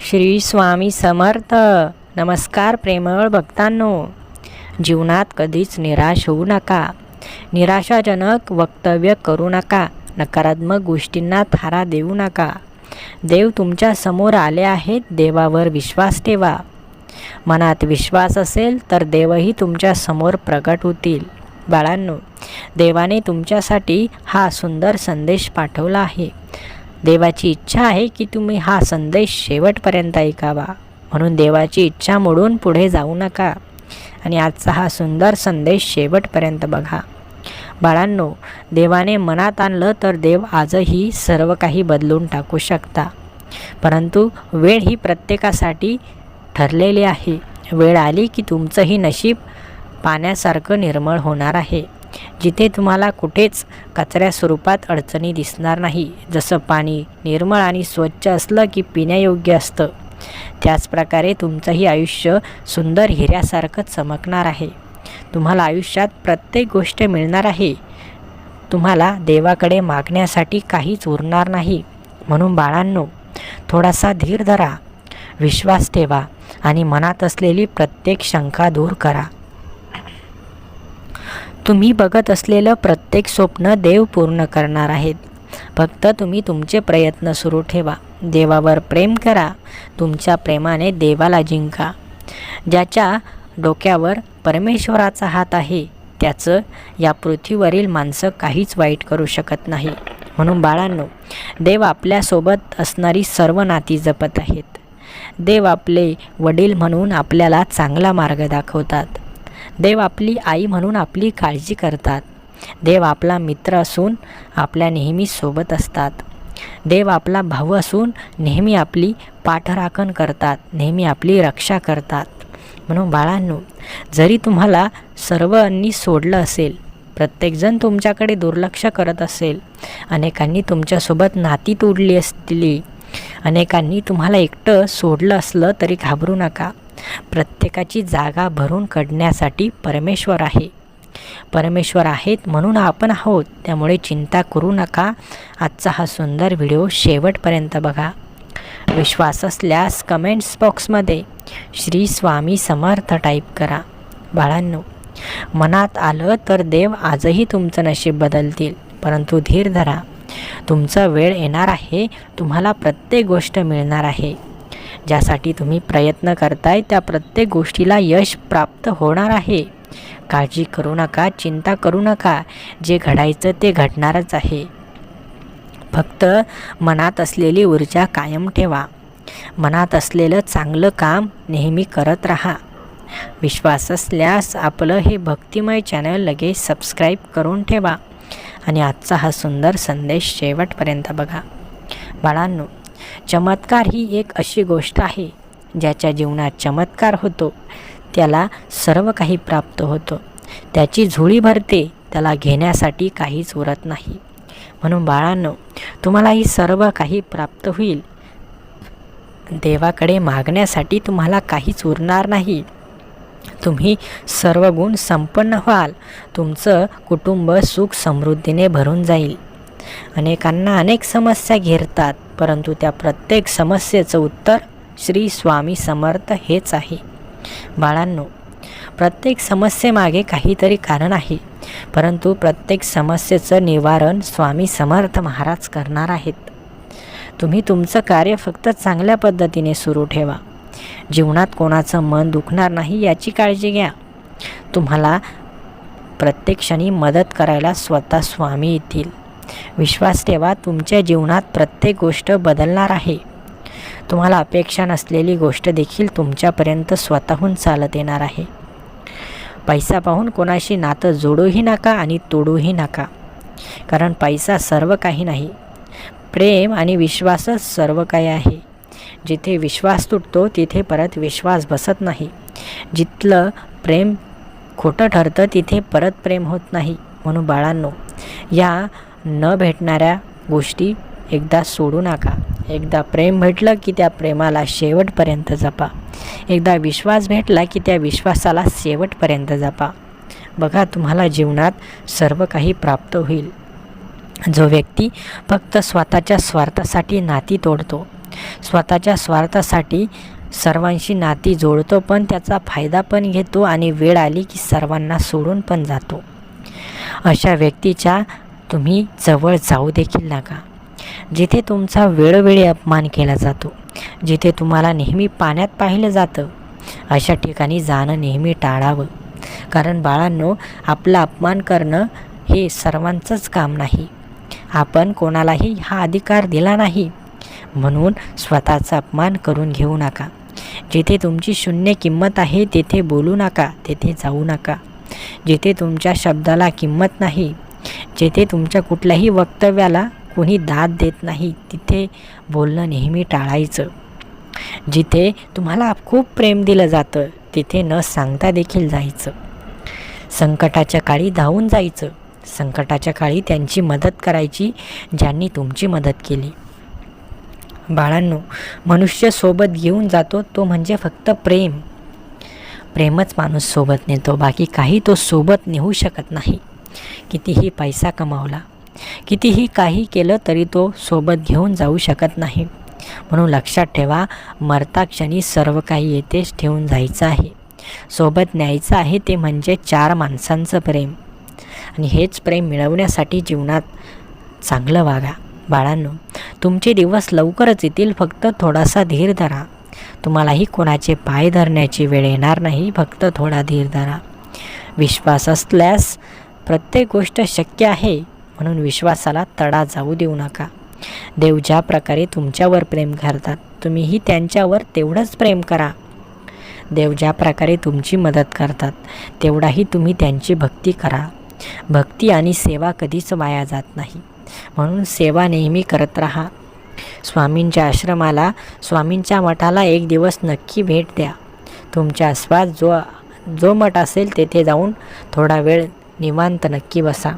श्री स्वामी समर्थ. नमस्कार प्रेमळ भक्तांनो. जीवनात कधीच निराश होऊ नका. निराशाजनक वक्तव्य करू नका. नकारात्मक गोष्टींना थारा देऊ नका. देव तुमच्यासमोर आले आहेत देवावर विश्वास ठेवा. मनात विश्वास असेल तर देवही तुमच्यासमोर प्रकट होतील. बाळांनो देवाने तुमच्यासाठी हा सुंदर संदेश पाठवला आहे. देवाची इच्छा आहे की तुम्ही हा संदेश शेवटपर्यंत ऐकावा. म्हणून देवाची इच्छा मोडून पुढे जाऊ नका. आणि आजचा हा सुंदर संदेश शेवटपर्यंत बघा. बाळांनो देवाने मनात आणलं तर देव आजही सर्व काही बदलून टाकू शकता. परंतु वेळ ही प्रत्येकासाठी ठरलेली आहे. वेळ आली की तुमचंही नशीब पाण्यासारखं निर्मळ होणार आहे. जिथे तुम्हाला कुठेच कचऱ्या स्वरूपात अडचणी दिसणार नाही. जसं पाणी निर्मळ आणि स्वच्छ असलं की पिण्यायोग्य असतं. त्याचप्रकारे तुमचंही आयुष्य सुंदर हिऱ्यासारखं चमकणार आहे. तुम्हाला आयुष्यात प्रत्येक गोष्ट मिळणार आहे. तुम्हाला देवाकडे मागण्यासाठी काहीच उरणार नाही. म्हणून बाळांनो थोडासा धीर धरा. विश्वास ठेवा आणि मनात असलेली प्रत्येक शंका दूर करा. तुम्ही बघत असलेलं प्रत्येक स्वप्न देव पूर्ण करणार आहेत. फक्त तुम्ही तुमचे प्रयत्न सुरू ठेवा. देवावर प्रेम करा. तुमच्या प्रेमाने देवाला जिंका. ज्याच्या डोक्यावर परमेश्वराचा हात आहे त्याचं या पृथ्वीवरील माणसं काहीच वाईट करू शकत नाही. म्हणून बाळांनो देव आपल्यासोबत असणारी सर्व नाती जपत आहेत. देव आपले वडील म्हणून आपल्याला चांगला मार्ग दाखवतात. देव आपली आई म्हणून आपली काळजी करतात. देव आपला मित्र असून आपल्या नेहमी सोबत असतात. देव आपला भाऊ असून नेहमी आपली पाठराखण करतात नेहमी आपली रक्षा करतात. म्हणून बाळांनो जरी तुम्हाला सर्वांनी सोडलं असेल प्रत्येकजण तुमच्याकडे दुर्लक्ष करत असेल अनेकांनी तुमच्यासोबत नाती तोडली असली अनेकांनी तुम्हाला एकटं सोडलं असलं तरी घाबरू नका. प्रत्येकाची जागा भरून काढण्यासाठी परमेश्वर आहे. परमेश्वर आहेत म्हणून आपण आहोत. त्यामुळे चिंता करू नका. आजचा हा सुंदर व्हिडिओ शेवटपर्यंत बघा. विश्वास असल्यास कमेंट्स बॉक्समध्ये श्री स्वामी समर्थ टाईप करा. बाळांनो मनात आलं तर देव आजही तुमचं नशीब बदलतील परंतु धीर धरा. तुमचा वेळ येणार आहे. तुम्हाला प्रत्येक गोष्ट मिळणार आहे. ज्यासाठी तुम्ही प्रयत्न करताय त्या प्रत्येक गोष्टीला यश प्राप्त होणार आहे. काळजी करू नका चिंता करू नका. जे घडायचं ते घडणारच आहे. फक्त मनात असलेली ऊर्जा कायम ठेवा. मनात असलेलं चांगलं काम नेहमी करत राहा. विश्वास असल्यास आपलं हे भक्तिमय चॅनल लगेच सबस्क्राईब करून ठेवा. आणि आजचा हा सुंदर संदेश शेवटपर्यंत बघा. बाळांनो चमत्कार ही एक अशी गोष्ट आहे ज्याच्या जीवनात चमत्कार होतो त्याला सर्व काही प्राप्त होतो. त्याची झुळी भरते त्याला घेण्यासाठी काहीच उरत नाही. म्हणून बाळांनो तुम्हाला ही सर्व काही प्राप्त होईल. देवाकडे मागण्यासाठी तुम्हाला काहीच उरणार नाही. तुम्ही सर्व गुण संपन्न व्हाल. तुमचं कुटुंब सुख समृद्धीने भरून जाईल. अनेकांना अनेक समस्या घेरतात परंतु त्या प्रत्येक समस्येचं उत्तर श्री स्वामी समर्थ हेच आहे. बाळांनो प्रत्येक समस्येमागे काहीतरी कारण आहे परंतु प्रत्येक समस्येचं निवारण स्वामी समर्थ महाराज करणार आहेत. तुम्ही तुमचं कार्य फक्त चांगल्या पद्धतीने सुरू ठेवा. जीवनात कोणाचं मन दुखणार नाही याची काळजी घ्या. तुम्हाला प्रत्येक क्षणी मदत करायला स्वतः स्वामी येतील. विश्वास ठेवा तुमच्या जीवनात प्रत्येक गोष्ट बदलणार आहे. तुम्हाला अपेक्षा नसलेली गोष्ट देखील तुमच्यापर्यंत स्वतःहून चालत येणार आहे. पैसा पाहून कोणाशी नातं जोडूही नका आणि तोडूही नका. कारण पैसा सर्व काही नाही. प्रेम आणि विश्वासच सर्व काही आहे. जिथे विश्वास तुटतो तिथे परत विश्वास बसत नाही. जिथलं प्रेम खोटं ठरतं तिथे परत प्रेम होत नाही. म्हणून बाळांनो या न भेटणाऱ्या गोष्टी एकदा सोडू नका. एकदा प्रेम भेटलं की त्या प्रेमाला शेवटपर्यंत जपा. एकदा विश्वास भेटला की त्या विश्वासाला शेवटपर्यंत जपा. बघा तुम्हाला जीवनात सर्व काही प्राप्त होईल. जो व्यक्ती फक्त स्वतःच्या स्वार्थासाठी नाती तोडतो स्वतःच्या स्वार्थासाठी सर्वांशी नाती जोडतो पण त्याचा फायदा पण घेतो आणि वेळ आली की सर्वांना सोडून पण जातो. अशा व्यक्तीच्या तुम्ही जवळ जाऊ देखील नका. जिथे तुमचा वेळोवेळी अपमान केला जातो जिथे तुम्हाला नेहमी पाण्यात पाहिलं जातं अशा ठिकाणी जाणं नेहमी टाळावं. कारण बाळांनो आपला अपमान करणं हे सर्वांचंच काम नाही. आपण कोणालाही हा अधिकार दिला नाही. म्हणून स्वतःचा अपमान करून घेऊ नका. जिथे तुमची शून्य किंमत आहे तेथे बोलू नका तेथे जाऊ नका. जिथे तुमच्या शब्दाला किंमत नाही जेथे तुमच्या कुठल्याही वक्तव्याला कोणी दाद देत नाही तिथे बोलणं नेहमी टाळायचं. जिथे तुम्हाला खूप प्रेम दिलं जातं तिथे न सांगता देखील जायचं. संकटाच्या काळी धावून जायचं. संकटाच्या काळी त्यांची मदत करायची ज्यांनी तुमची मदत केली. बाळांनो मनुष्य सोबत घेऊन जातो तो म्हणजे फक्त प्रेम. प्रेमच माणूस सोबत नेतो बाकी काही तो सोबत नेऊ शकत नाही. कितीही पैसा कमावला कितीही काही केलं तरी तो सोबत घेऊन जाऊ शकत नाही. म्हणून लक्षात ठेवा मरता क्षणी सर्व काही येथेच ठेवून जायचं आहे. सोबत न्यायचं आहे ते म्हणजे चार माणसांचं प्रेम. आणि हेच प्रेम मिळवण्यासाठी जीवनात चांगलं वागा. बाळांनो तुमचे दिवस लवकरच येतील फक्त थोडासा धीर धरा. तुम्हालाही कोणाचे पाय धरण्याची वेळ येणार नाही फक्त थोडा धीर धरा. विश्वास असल्यास प्रत्येक गोष्ट शक्य आहे म्हणून विश्वासाला तडा जाऊ देऊ नका. देव ज्या प्रकारे तुमच्यावर प्रेम करतात तुम्हीही त्यांच्यावर तेवढंच प्रेम करा. देव ज्या प्रकारे तुमची मदत करतात तेवढाही तुम्ही त्यांची भक्ती करा. भक्ती आणि सेवा कधीच वाया जात नाही. म्हणून सेवा नेहमी करत राहा. स्वामींच्या आश्रमाला स्वामींच्या मठाला एक दिवस नक्की भेट द्या. तुमच्या आसपास जो जो मठ असेल तेथे जाऊन थोडा वेळ निवांत नक्की बसा.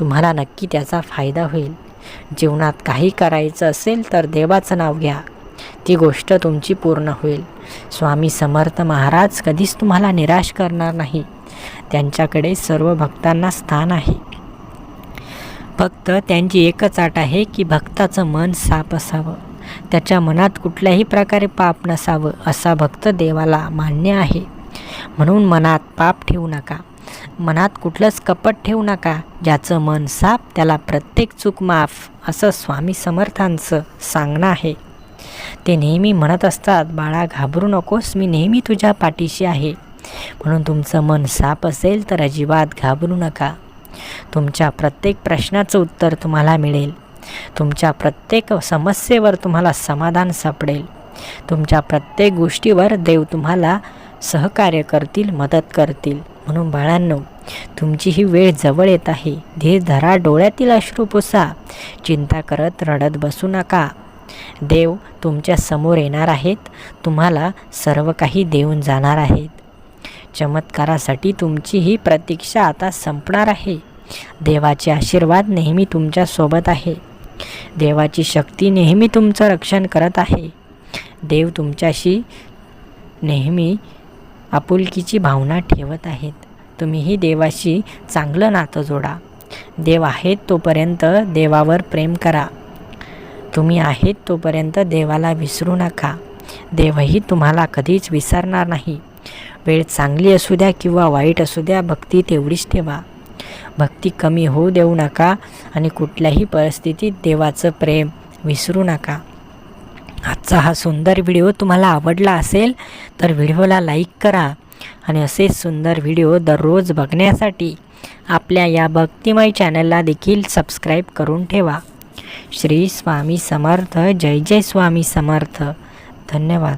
तुम्हाला नक्की त्याचा फायदा होईल. जीवनात काही करायचं असेल तर देवाचं नाव घ्या. ती गोष्ट तुमची पूर्ण होईल. स्वामी समर्थ महाराज कधीच तुम्हाला निराश करणार नाही. त्यांच्याकडे सर्व भक्तांना स्थान आहे. फक्त त्यांची एकच आट आहे की भक्ताचं मन साप असावं. त्याच्या मनात कुठल्याही प्रकारे पाप नसावं असा भक्त देवाला मान्य आहे. म्हणून मनात पाप ठेवू नका. मनात कुठलंच कपट ठेवू नका. ज्याचं मन साप त्याला प्रत्येक चूक माफ असं स्वामी समर्थांचं सांगणं आहे. ते नेहमी म्हणत असतात बाळा घाबरू नकोस मी नेहमी तुझ्या पाठीशी आहे. म्हणून तुमचं मन साप असेल तर अजिबात घाबरू नका. तुमच्या प्रत्येक प्रश्नाचं उत्तर तुम्हाला मिळेल. तुमच्या प्रत्येक समस्येवर तुम्हाला समाधान सापडेल. तुमच्या प्रत्येक गोष्टीवर देव तुम्हाला सहकार्य करतील मदत करतील. म्हणून बाळांनो तुमची ही वेळ जवळ येत आहे. धीर धरा डोळ्यातील अश्रू पुसा. चिंता करत रडत बसू नका. देव तुमच्यासमोर येणार आहेत. तुम्हाला सर्व काही देऊन जाणार आहेत. चमत्कारासाठी तुमची ही प्रतीक्षा आता संपणार आहे. देवाचे आशीर्वाद नेहमी तुमच्यासोबत आहे. देवाची शक्ती नेहमी तुमचं रक्षण करत आहे. देव तुमच्याशी नेहमी आपुलकीची भावना ठेवत आहेत. तुम्हीही देवाशी चांगलं नातं जोडा. देव आहेत तोपर्यंत देवावर प्रेम करा. तुम्ही आहेत तोपर्यंत देवाला विसरू नका. देवही तुम्हाला कधीच विसरणार नाही. वेळ चांगली असू द्या किंवा वाईट असू द्या भक्ती तेवढीच ठेवा. भक्ती कमी होऊ देऊ नका आणि कुठल्याही परिस्थितीत देवाचं प्रेम विसरू नका. आजचा हा सुंदर व्हिडिओ तुम्हाला आवडला असेल तर व्हिडिओला लाईक करा आणि असे सुंदर व्हिडिओ दररोज बघण्यासाठी आपल्या या भक्तिमय चॅनलला देखील सबस्क्राईब करून ठेवा. श्री स्वामी समर्थ जय जय स्वामी समर्थ. धन्यवाद.